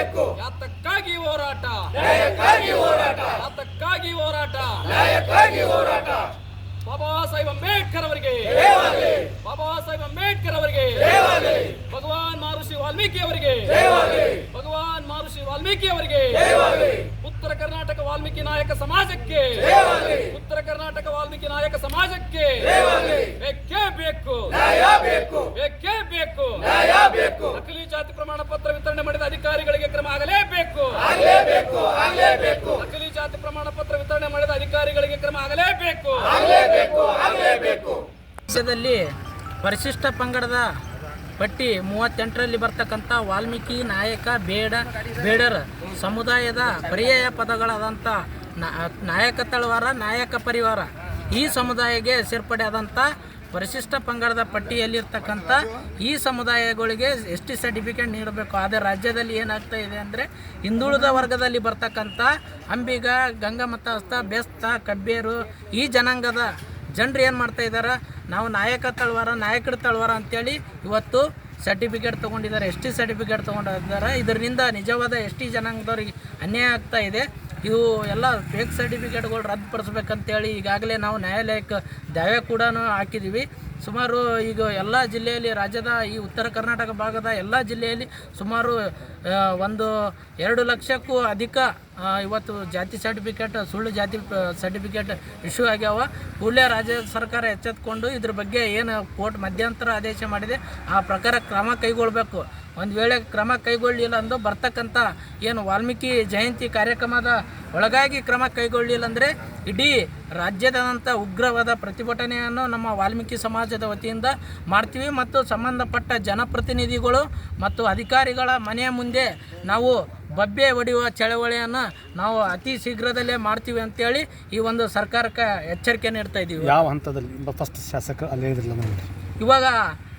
ಬೇಕು. ಯಾತಕ್ಕಾಗಿ ಹೋರಾಟ? ನ್ಯಾಯಕ್ಕಾಗಿ ಹೋರಾಟ. ಯಾತಕ್ಕಾಗಿ ಹೋರಾಟ? ನ್ಯಾಯಕ್ಕಾಗಿ ಹೋರಾಟ. ಬಾಬಾ ಸಾಹೇಬ್ ಅಂಬೇಡ್ಕರ್ ಅವರಿಗೆ. ಬಾಬಾ ಸಾಹೇಬ್ ಅಂಬೇಡ್ಕರ್ ಅವರಿಗೆ. ಭಗವಾನ್ ಮಹರ್ಷಿ ವಾಲ್ಮೀಕಿ ಅವರಿಗೆ. ಭಗವಾನ್ ಮಹರ್ಷಿ ವಾಲ್ಮೀಕಿ ಅವರಿಗೆ. ಉತ್ತರ ಕರ್ನಾಟಕ ವಾಲ್ಮೀಕಿ ನಾಯಕ ಸಮಾಜಕ್ಕೆ. ಉತ್ತರ ಕರ್ನಾಟಕ ವಾಲ್ಮೀಕಿ ನಾಯಕ ಸಮಾಜಕ್ಕೆ. ಬೇಕೇ ಬೇಕು. ಬೇಕು. ಬೇಕೇ ಬೇಕು. ನ್ಯಾಯ ಬೇಕು. ನಕಲಿ ಜಾತಿ ಪ್ರಮಾಣ ಪತ್ರ ವಿತರಣೆ ಮಾಡಿದ ಅಧಿಕಾರಿಗಳಿಗೆ ಕ್ರಮ ಆಗಲೇಬೇಕು. ಆಗಲೇಬೇಕು ಆಗಲೇಬೇಕು. ನಕಲಿ ಜಾತಿ ಪ್ರಮಾಣ ಪತ್ರ ವಿತರಣೆ ಮಾಡಿದ ಅಧಿಕಾರಿಗಳಿಗೆ ಕ್ರಮ ಆಗಲೇಬೇಕು. ಆಗಲೇಬೇಕು ಆಗಲೇಬೇಕು. ದೇಶದಲ್ಲಿ ಪರಿಶಿಷ್ಟ ಪಂಗಡದ ಪಟ್ಟಿ ಮೂವತ್ತೆಂಟರಲ್ಲಿ ಬರ್ತಕ್ಕಂಥ ವಾಲ್ಮೀಕಿ ನಾಯಕ ಬೇಡ ಬೇಡರ ಸಮುದಾಯದ ಪರ್ಯಾಯ ಪದಗಳಾದಂಥ ನಾ- ನಾಯಕ ತಳವಾರ ನಾಯಕ ಪರಿವಾರ ಈ ಸಮುದಾಯಕ್ಕೆ ಸೇರ್ಪಡೆ ಆದಂಥ ಪರಿಶಿಷ್ಟ ಪಂಗಡದ ಪಟ್ಟಿಯಲ್ಲಿರ್ತಕ್ಕಂಥ ಈ ಸಮುದಾಯಗಳಿಗೆ ಎಸ್ ಟಿ ಸರ್ಟಿಫಿಕೇಟ್ ನೀಡಬೇಕು. ಆದರೆ ರಾಜ್ಯದಲ್ಲಿ ಏನಾಗ್ತಾ ಇದೆ ಅಂದರೆ ಹಿಂದುಳಿದ ವರ್ಗದಲ್ಲಿ ಬರ್ತಕ್ಕಂಥ ಅಂಬಿಗ ಗಂಗಮತಸ್ಥ ಬೆಸ್ತ, ಕಬ್ಬೇರು ಈ ಜನಾಂಗದ ಜನರು ಏನು ಮಾಡ್ತಾ ಇದ್ದಾರೆ ನಾವು ನಾಯಕ ತಳವಾರ, ನಾಯಕರ ತಳವಾರ ಅಂತೇಳಿ ಇವತ್ತು ಸರ್ಟಿಫಿಕೇಟ್ ತೊಗೊಂಡಿದ್ದಾರೆ. ಎಸ್ ಟಿ ಸರ್ಟಿಫಿಕೇಟ್ ತೊಗೊಂಡಿದ್ದಾರೆ. ಇದರಿಂದ ನಿಜವಾದ ಎಸ್ ಟಿ ಜನಾಂಗದವ್ರಿಗೆ ಅನ್ಯಾಯ ಆಗ್ತಾ ಇದೆ. ಇವು ಎಲ್ಲ ಫೇಕ್ ಸರ್ಟಿಫಿಕೇಟ್ಗಳು ರದ್ದುಪಡಿಸ್ಬೇಕಂತೇಳಿ ಈಗಾಗಲೇ ನಾವು ನ್ಯಾಯಾಲಯಕ್ಕೆ ದಾವೆ ಕೂಡ ಹಾಕಿದ್ದೀವಿ ಸುಮಾರು ಈಗ ಎಲ್ಲ ಜಿಲ್ಲೆಯಲ್ಲಿ, ರಾಜ್ಯದ ಈ ಉತ್ತರ ಕರ್ನಾಟಕ ಭಾಗದ ಎಲ್ಲ ಜಿಲ್ಲೆಯಲ್ಲಿ ಸುಮಾರು ಒಂದು ಎರಡು ಲಕ್ಷಕ್ಕೂ ಅಧಿಕ ಇವತ್ತು ಜಾತಿ ಸರ್ಟಿಫಿಕೇಟ್ ಸುಳ್ಳು ಜಾತಿ ಸರ್ಟಿಫಿಕೇಟ್ ಇಶ್ಯೂ ಆಗ್ಯಾವ. ಕೂಡಲೇ ರಾಜ್ಯ ಸರ್ಕಾರ ಎಚ್ಚೆತ್ಕೊಂಡು ಇದ್ರ ಬಗ್ಗೆ ಏನು ಕೋರ್ಟ್ ಮಧ್ಯಂತರ ಆದೇಶ ಮಾಡಿದೆ. ಆ ಪ್ರಕಾರ ಕ್ರಮ ಕೈಗೊಳ್ಳಬೇಕು ಒಂದು ವೇಳೆ ಕ್ರಮ ಕೈಗೊಳ್ಳಲಿಲ್ಲ ಅಂದು ಬರ್ತಕ್ಕಂಥ ಏನು ವಾಲ್ಮೀಕಿ ಜಯಂತಿ ಕಾರ್ಯಕ್ರಮದ ಒಳಗಾಗಿ ಕ್ರಮ ಕೈಗೊಳ್ಳಲಿಲ್ಲ ಅಂದರೆ ಇಡೀ ರಾಜ್ಯದಾದಂಥ ಉಗ್ರವಾದ ಪ್ರತಿಭಟನೆಯನ್ನು ನಮ್ಮ ವಾಲ್ಮೀಕಿ ಸಮಾಜದ ವತಿಯಿಂದ ಮಾಡ್ತೀವಿ ಮತ್ತು ಸಂಬಂಧಪಟ್ಟ ಜನಪ್ರತಿನಿಧಿಗಳು ಮತ್ತು ಅಧಿಕಾರಿಗಳ ಮನೆಯ ಮುಂದೆ ನಾವು ಬಬ್ಬೆ ಒಡೆಯುವ ಚಳವಳಿಯನ್ನು ನಾವು ಅತಿ ಶೀಘ್ರದಲ್ಲೇ ಮಾಡ್ತೀವಿ ಅಂತೇಳಿ ಈ ಒಂದು ಸರ್ಕಾರಕ್ಕೆ ಎಚ್ಚರಿಕೆ ನೀಡ್ತಾ ಇದ್ದೀವಿ. ಯಾವ ಹಂತದಲ್ಲಿ? ಫಸ್ಟ್ ಶಾಸಕ ಅಲ್ಲೇ ಇದ್ರಲ್ಲ ಇವಾಗ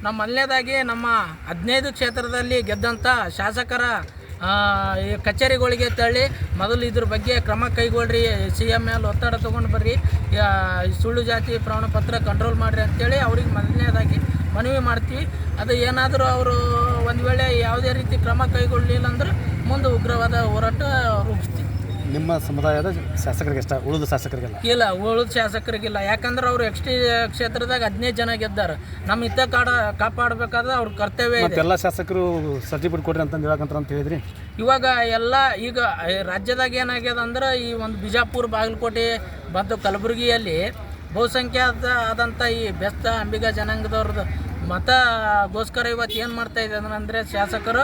ನಮ್ಮ ಮೊದಲನೇದಾಗಿ ನಮ್ಮ ಹದಿನೈದು ಕ್ಷೇತ್ರದಲ್ಲಿ ಗೆದ್ದಂಥ ಶಾಸಕರ ಕಚೇರಿಗಳಿಗೆ ತಳ್ಳಿ ಮೊದಲು ಇದ್ರ ಬಗ್ಗೆ ಕ್ರಮ ಕೈಗೊಳ್ಳ್ರಿ ಸಿ ಎಂ ಎಲ್ ಒತ್ತಡ ತೊಗೊಂಡು ಬರ್ರಿ ಸುಳ್ಳು ಜಾತಿ ಪ್ರಮಾಣ ಪತ್ರ ಕಂಟ್ರೋಲ್ ಮಾಡಿರಿ ಅಂತೇಳಿ ಅವ್ರಿಗೆ ಮೊದಲನೇದಾಗಿ ಮನವಿ ಮಾಡ್ತೀವಿ. ಅದು ಏನಾದರೂ ಅವರು ಒಂದು ವೇಳೆ ಯಾವುದೇ ರೀತಿ ಕ್ರಮ ಕೈಗೊಳ್ಳಲಿಲ್ಲ ಅಂದ್ರೆ ಮುಂದೆ ಉಗ್ರವಾದ ಹೋರಾಟ ರೂಪಿಸ್ತೀವಿ. ನಿಮ್ಮ ಸಮುದಾಯದ ಶಾಸಕರಿಗೆ ಇಷ್ಟ ಉಳಿದ ಶಾಸಕರಿಗೆಲ್ಲ? ಇಲ್ಲ ಉಳಿದ ಶಾಸಕರಿಗಿಲ್ಲ. ಯಾಕಂದ್ರೆ ಅವರು ಎಕ್ಸ್ ಟಿ ಕ್ಷೇತ್ರದಾಗ ಹದಿನೈದು ಜನ ಗೆದ್ದಾರೆ. ನಮ್ಮ ಇತ್ತ ಕಾಡ ಕಾಪಾಡಬೇಕಾದ್ರೆ ಅವ್ರ ಕರ್ತವ್ಯ ಇದೆ. ಎಲ್ಲ ಶಾಸಕರು ಸರ್ಟಿಫಿಕೇಟ್ ಕೊಡ್ರಿ ಅಂತ ಹೇಳಕಂತ ಅಂತ ಹೇಳಿದ್ರಿ? ಇವಾಗ ಎಲ್ಲ ಈಗ ರಾಜ್ಯದಾಗ ಏನಾಗ್ಯದ ಅಂದ್ರೆ ಈ ಒಂದು ಬಿಜಾಪುರ ಬಾಗಲಕೋಟೆ ಮತ್ತು ಕಲಬುರಗಿಯಲ್ಲಿ ಬಹುಸಂಖ್ಯಾತ ಆದಂಥ ಈ ಬೆಸ್ತ ಅಂಬಿಗ ಜನಾಂಗದವ್ರದ್ದು ಮತಗೋಸ್ಕರ ಇವತ್ತು ಏನು ಮಾಡ್ತಾ ಇದೆ ಅಂದರೆ ಶಾಸಕರು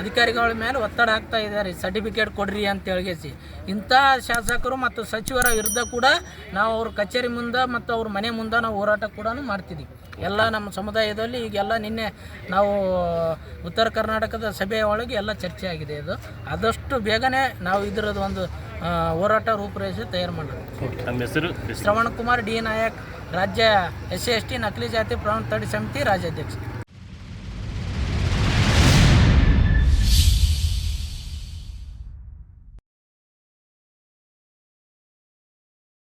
ಅಧಿಕಾರಿಗಳ ಮೇಲೆ ಒತ್ತಡ ಆಗ್ತಾ ಇದ್ದಾರೆ ಸರ್ಟಿಫಿಕೇಟ್ ಕೊಡ್ರಿ ಅಂತ ಹೇಳಿಸಿ ಇಂಥ ಶಾಸಕರು ಮತ್ತು ಸಚಿವರ ವಿರುದ್ಧ ಕೂಡ ನಾವು ಅವ್ರ ಕಚೇರಿ ಮುಂದೆ ಮತ್ತು ಅವ್ರ ಮನೆ ಮುಂದೆ ನಾವು ಹೋರಾಟ ಕೂಡ ಮಾಡ್ತಿದ್ದೀವಿ ಎಲ್ಲ ನಮ್ಮ ಸಮುದಾಯದಲ್ಲಿ ಈಗೆಲ್ಲ ನಿನ್ನೆ ನಾವು ಉತ್ತರ ಕರ್ನಾಟಕದ ಸಭೆಯ ಒಳಗೆ ಎಲ್ಲ ಚರ್ಚೆ ಆಗಿದೆ ಇದು. ಆದಷ್ಟು ಬೇಗನೆ ನಾವು ಇದರದ್ದು ಒಂದು ಹೋರಾಟ ರೂಪುರೇಷೆ ತಯಾರು ಮಾಡೋದು. ನಮ್ಮ ಹೆಸರು? ಶ್ರವಣ್ ಕುಮಾರ್ ಡಿ ನಾಯಕ್ ರಾಜ್ಯ ಎಸ್ ಸಿ ಎಸ್ ಟಿ ನಕಲಿ ಜಾತಿ ಪ್ರಾಣ ತಡೆ ಸಮಿತಿ ರಾಜ್ಯಾಧ್ಯಕ್ಷ.